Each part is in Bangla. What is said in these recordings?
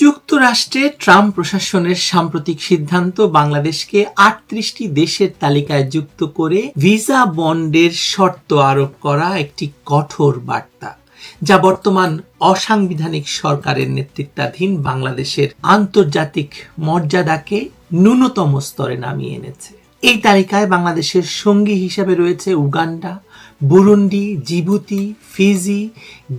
যুক্তরাষ্ট্রে ট্রাম্প প্রশাসনের সাম্প্রতিক সিদ্ধান্ত বাংলাদেশকে আটত্রিশটি দেশের তালিকায় যুক্ত করে ভিসা বন্ডের শর্ত আরোপ করা একটি কঠোর বার্তা, যা বর্তমান অসাংবিধানিক সরকারের নেতৃত্বাধীন বাংলাদেশের আন্তর্জাতিক মর্যাদাকে ন্যূনতম স্তরে নামিয়ে এনেছে। এই তালিকায় বাংলাদেশের সঙ্গী হিসাবে রয়েছে Uganda, Burundi, Djibouti, Fiji,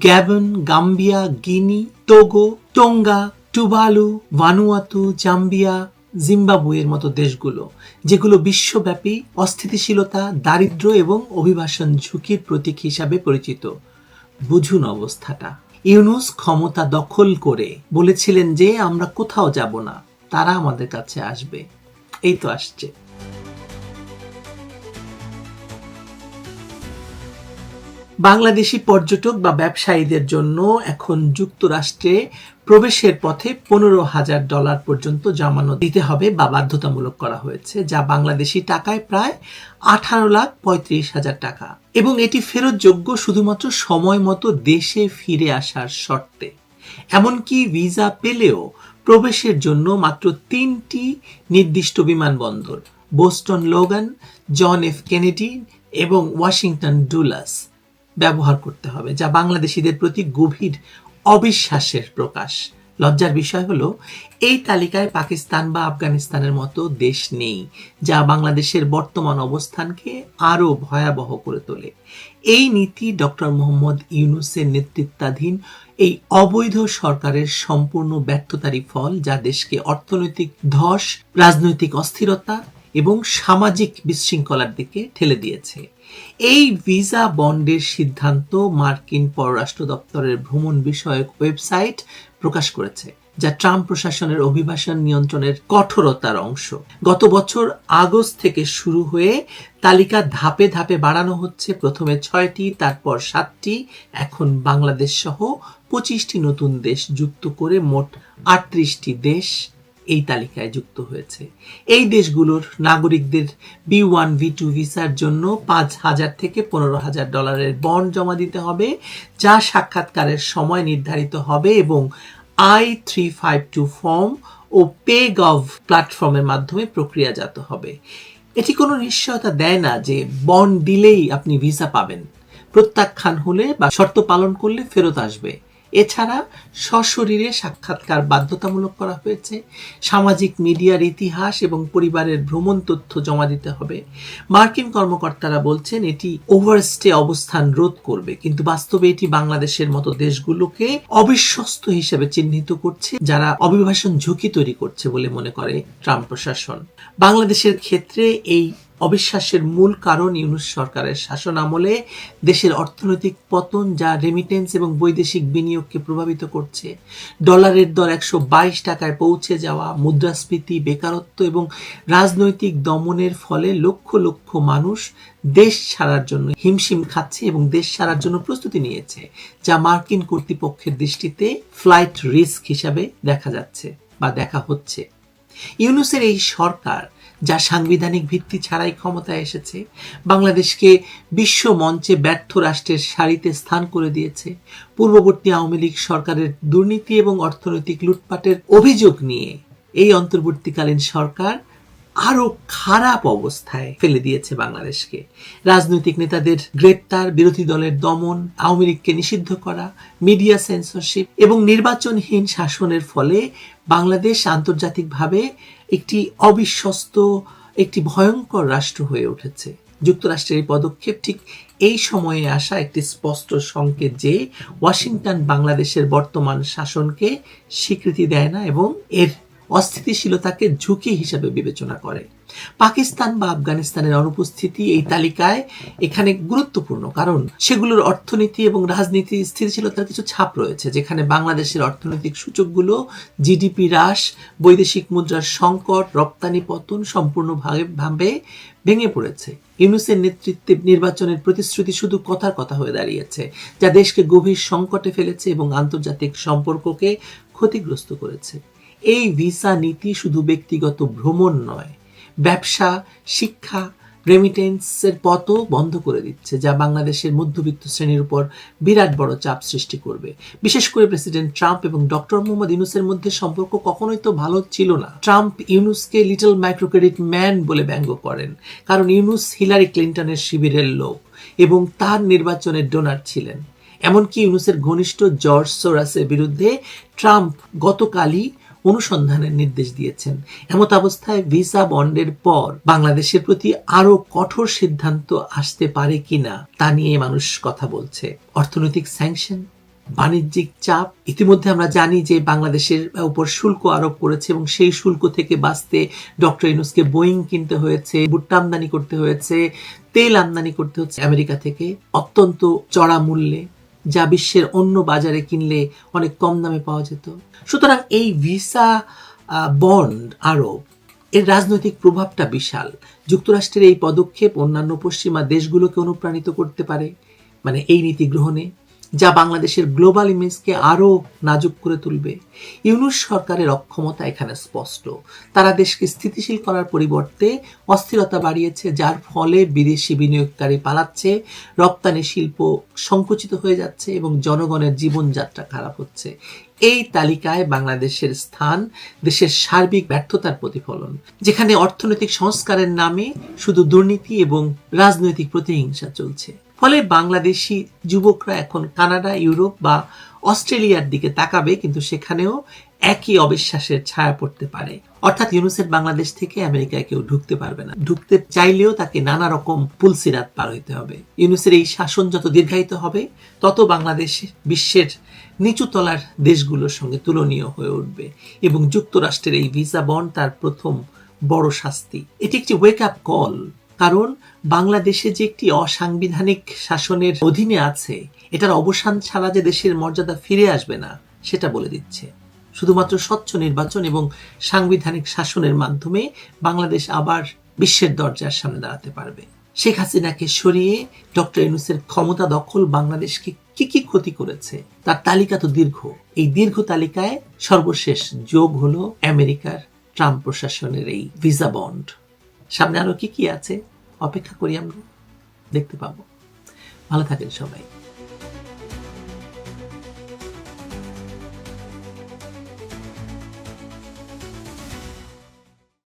Gabon, Gambia, Guinea, Togo, Tonga Tuvalu Vanuatu, Zambia, জিম্বাবুয়ের মতো দেশগুলো, যেগুলো বিশ্বব্যাপী অস্থিতিশীলতা দারিদ্র এবং অভিবাসন ঝুঁকির প্রতীক হিসাবে পরিচিত। বুঝুন অবস্থাটা। ইউনুস ক্ষমতা দখল করে বলেছিলেন যে আমরা কোথাও যাব না, তারা আমাদের কাছে আসবে। এই তো আসছে। বাংলাদেশি পর্যটক বা ব্যবসায়ীদের জন্য এখন যুক্তরাষ্ট্রে প্রবেশের পথে পনেরো হাজার ডলার পর্যন্ত জমানো দিতে হবে বা বাধ্যতামূলক করা হয়েছে, যা বাংলাদেশি টাকায় প্রায় আঠারো লাখ পঁয়ত্রিশ হাজার টাকা। এবং এটি ফেরতযোগ্য শুধুমাত্র সময় মতো দেশে ফিরে আসার শর্তে। এমনকি ভিসা পেলেও প্রবেশের জন্য মাত্র তিনটি নির্দিষ্ট বিমানবন্দর, Boston, Logan, John F Kennedy এবং ওয়াশিংটন, ডুলাস। ব্যবহার করতে হবে, যা বাংলাদেশিদের প্রতি গভীর অবিশ্বাসের প্রকাশ। লজ্জার বিষয় হলো, এই তালিকায় পাকিস্তান বা আফগানিস্তানের মতো দেশ নেই, যা বাংলাদেশের বর্তমান অবস্থানকে আরও ভয়াবহ করে তোলে। এই নীতি ডক্টর মোহাম্মদ ইউনুসের নেতৃত্বাধীন এই অবৈধ সরকারের সম্পূর্ণ ব্যর্থতারই ফল, যা দেশকে অর্থনৈতিক ধস, রাজনৈতিক অস্থিরতা এবং সামাজিক বিশৃঙ্খলার দিকে ঠেলে দিয়েছে। এই ভিসা বন্ডের সিদ্ধান্ত মার্কিন পররাষ্ট্র দপ্তরের ভ্রমণ বিষয়ক ওয়েবসাইট প্রকাশ করেছে, যা ট্রাম্প প্রশাসনের অভিবাসন নিয়ন্ত্রণের কঠোরতার অংশ। গত বছর আগস্ট থেকে শুরু হয়ে তালিকা ধাপে ধাপে বাড়ানো হচ্ছে। প্রথমে ছয়টি, তারপর সাতটি, এখন বাংলাদেশ সহ পঁচিশটি নতুন দেশ যুক্ত করে মোট আটত্রিশটি দেশ এই তালিকায় যুক্ত হয়েছে। এই দেশগুলোর নাগরিকদের বি ওয়ান ভি টু ভিসার জন্য পাঁচ হাজার থেকে পনেরো হাজার ডলারের বন্ড জমা দিতে হবে, যা সাক্ষাৎকারের সময় নির্ধারিত হবে এবং I three five two form O pay gov প্ল্যাটফর্মের মাধ্যমে প্রক্রিয়াজাত হবে। এটি কোনো নিশ্চয়তা দেয় না যে বন্ড দিলেই আপনি ভিসা পাবেন। প্রত্যাখ্যান হলে বা শর্ত পালন করলে ফেরত আসবে। এছাড়া সশরীরে সাক্ষাৎকার বাধ্যতামূলক করা হয়েছে। সামাজিক মিডিয়ার ইতিহাস এবং পরিবারের ভ্রমণ তথ্য জমা দিতে হবে। মার্কিন কর্মকর্তারা বলছেন, এটি ওভারস্টে অবস্থান রোধ করবে, কিন্তু বাস্তবে এটি বাংলাদেশের মতো দেশগুলোকে অবিশ্বস্ত হিসেবে চিহ্নিত করছে, যারা অভিবাসন ঝুঁকি তৈরি করছে বলে মনে করে ট্রাম্প প্রশাসন। বাংলাদেশের ক্ষেত্রে এই অবিশ্বাসের মূল কারণ ইউনুস সরকারের শাসন আমলে দেশের অর্থনৈতিক পতন যা রেমিটেন্স এবং বৈদেশিক বিনিয়োগকে প্রভাবিত করছে। ডলারের দর একশো বাইশ টাকায় পৌঁছে যাওয়া, মুদ্রাস্ফীতি, বেকারত্ব এবং রাজনৈতিক দমনের ফলে লক্ষ লক্ষ মানুষ দেশ ছাড়ার জন্য হিমশিম খাচ্ছে এবং দেশ ছাড়ার জন্য প্রস্তুতি নিয়েছে, যা মার্কিন কর্তৃপক্ষের দৃষ্টিতে ফ্লাইট রিস্ক হিসাবে দেখা যাচ্ছে বা দেখা হচ্ছে। ইউনুসের এই সরকার যা সাংবিধানিক ভিত্তি ছাড়াই ক্ষমতায় এসেছে, বাংলাদেশকে বিশ্ব মঞ্চে ব্যর্থ রাষ্ট্রের সারিতে স্থান করে দিয়েছে। পূর্ববর্তী আওয়ামী লীগ সরকারের দুর্নীতি এবং অর্থনৈতিক লুটপাটের অভিযোগ নিয়ে এই অন্তর্বর্তীকালীন সরকার আরও খারাপ অবস্থায় ফেলে দিয়েছে বাংলাদেশকে। রাজনৈতিক নেতাদের গ্রেপ্তার, বিরোধী দলের দমন, আওয়ামী লীগকে নিষিদ্ধ করা, মিডিয়া সেন্সরশিপ এবং নির্বাচনহীন শাসনের ফলে বাংলাদেশ আন্তর্জাতিকভাবে একটি অবিশ্বস্ত, একটি ভয়ঙ্কর রাষ্ট্র হয়ে উঠেছে। যুক্তরাষ্ট্রের এই পদক্ষেপ ঠিক এই সময়ে আসা একটি স্পষ্ট সংকেত যে ওয়াশিংটন বাংলাদেশের বর্তমান শাসনকে স্বীকৃতি দেয় না এবং এর অস্থিতিশীলতাকে ঝুঁকি হিসেবে বিবেচনা করে। পাকিস্তান বা আফগানিস্তানের অনুপস্থিতি এই তালিকায় এখানে গুরুত্বপূর্ণ, কারণ সেগুলোর অর্থনীতি এবং রাজনীতি স্থিতিশীলতার কিছু ছাপ রয়েছে, যেখানে বাংলাদেশের অর্থনৈতিক সূচকগুলো, জিডিপি হ্রাস, বৈদেশিক মুদ্রার সংকট, রপ্তানি পতন সম্পূর্ণভাবে ভাবে ভেঙে পড়েছে। ইউনুসের নেতৃত্বে নির্বাচনের প্রতিশ্রুতি শুধু কথার কথা হয়ে দাঁড়িয়েছে, যা দেশকে গভীর সংকটে ফেলেছে এবং আন্তর্জাতিক সম্পর্ককে ক্ষতিগ্রস্ত করেছে। এই ভিসা নীতি শুধু ব্যক্তিগত ভ্রমণ নয়, ব্যবসা, শিক্ষা রেমিটেন্সের পথও বন্ধ করে দিচ্ছে, যা বাংলাদেশের মধ্যবিত্ত শ্রেণির উপর বিরাট বড় চাপ সৃষ্টি করবে। বিশেষ করে প্রেসিডেন্ট ট্রাম্প এবং ডক্টর মোহাম্মদ ইউনুসের মধ্যে সম্পর্ক কখনোই তো ভালো ছিল না। ট্রাম্প ইউনুসকে লিটল মাইক্রোক্রেডিট ম্যান বলে ব্যঙ্গ করেন, কারণ ইউনুস হিলারি ক্লিন্টনের শিবিরের লোক এবং তার নির্বাচনের ডোনার ছিলেন। এমনকি ইউনুসের ঘনিষ্ঠ জর্জ সোরাসের বিরুদ্ধে ট্রাম্প গতকালই অনুসন্ধানের নির্দেশ দিয়েছেন। এমত অবস্থায় ভিসা বন্ডের পর বাংলাদেশের প্রতি আরও কঠোর সিদ্ধান্ত আসতে পারে কিনা তা নিয়ে মানুষ কথা বলছে। অর্থনৈতিক স্যাংশন, বাণিজ্যিক চাপ, ইতিমধ্যে আমরা জানি যে বাংলাদেশের উপর শুল্ক আরোপ করেছে এবং সেই শুল্ক থেকে বাঁচতে ডক্টর ইনুসকে বোয়িং কিনতে হয়েছে, ভুট্টা আমদানি করতে হয়েছে, তেল আমদানি করতে হচ্ছে আমেরিকা থেকে। অত্যন্ত চড়া মূল্যে যা বিশ্বের অন্য বাজারে কিনলে অনেক কম দামে পাওয়া যেত। সুতরাং এই ভিসা বন্ড আরব এর রাজনৈতিক প্রভাবটা বিশাল। যুক্তরাষ্ট্রের এই পদক্ষেপ অন্যান্য পশ্চিমা দেশগুলোকে অনুপ্রাণিত করতে পারে। মানে এই নীতি গ্রহণে যা বাংলাদেশের গ্লোবাল ইমেজকে আরও নাজুক করে তুলবে। ইউনুস সরকারের অক্ষমতা এখানে স্পষ্ট। তারা দেশকে স্থিতিশীল করার পরিবর্তে অস্থিরতা বাড়িয়েছে, যার ফলে বিদেশি বিনিয়োগকারী পালাচ্ছে, রপ্তানি শিল্প সংকুচিত হয়ে যাচ্ছে এবং জনগণের জীবনযাত্রা খারাপ হচ্ছে। এই তালিকায় বাংলাদেশের স্থান, দেশের সার্বিক ব্যর্থতার প্রতিফলন, যেখানে অর্থনৈতিক সংস্কারের নামে শুধু দুর্নীতি এবং রাজনৈতিক প্রতিহিংসা চলছে। ফলে বাংলাদেশি যুবকরা এখন কানাডা, ইউরোপ বা অস্ট্রেলিয়ার দিকে তাকাবে, কিন্তু সেখানেও একই অবিশ্বাসের ছায়া পড়তে পারে। অর্থাৎ ইউনুসের বাংলাদেশ থেকে আমেরিকায় কেউ ঢুকতে পারবে না। ঢুকতে চাইলেও তাকে নানা রকম পুলসিরাত পার হইতে হবে। ইউনুসের এই শাসন যত দীর্ঘায়িত হবে, তত বাংলাদেশ বিশ্বের নিচুতলার দেশগুলোর সঙ্গে তুলনীয় হয়ে উঠবে এবং যুক্তরাষ্ট্রের এই ভিসা বন্ড তার প্রথম বড় শাস্তি। এটি একটি ওয়েক আপ কল কারণ বাংলাদেশে যে একটি অসাংবিধানিক শাসনের অধীনে আছে, এটার অবসান ছাড়া যে দেশের মর্যাদা ফিরে আসবে না, সেটা বলে দিচ্ছে। শুধুমাত্র স্বচ্ছ নির্বাচন এবং সাংবিধানিক শাসনের মাধ্যমে বাংলাদেশ আবার বিশ্বের দরজার সামনে দাঁড়াতে পারবে। শেখ হাসিনাকে সরিয়ে ডক্টর ইউনুসের ক্ষমতা দখল বাংলাদেশকে কি কি ক্ষতি করেছে, তার তালিকা তো দীর্ঘ। এই দীর্ঘ তালিকায় সর্বশেষ যোগ হলো আমেরিকার ট্রাম্প প্রশাসনের এই ভিসা বন্ড। সামনে আরও কি কি আছে? অপেক্ষা করি আমরা। দেখতে পাবো। ভালো থাকেন সবাই।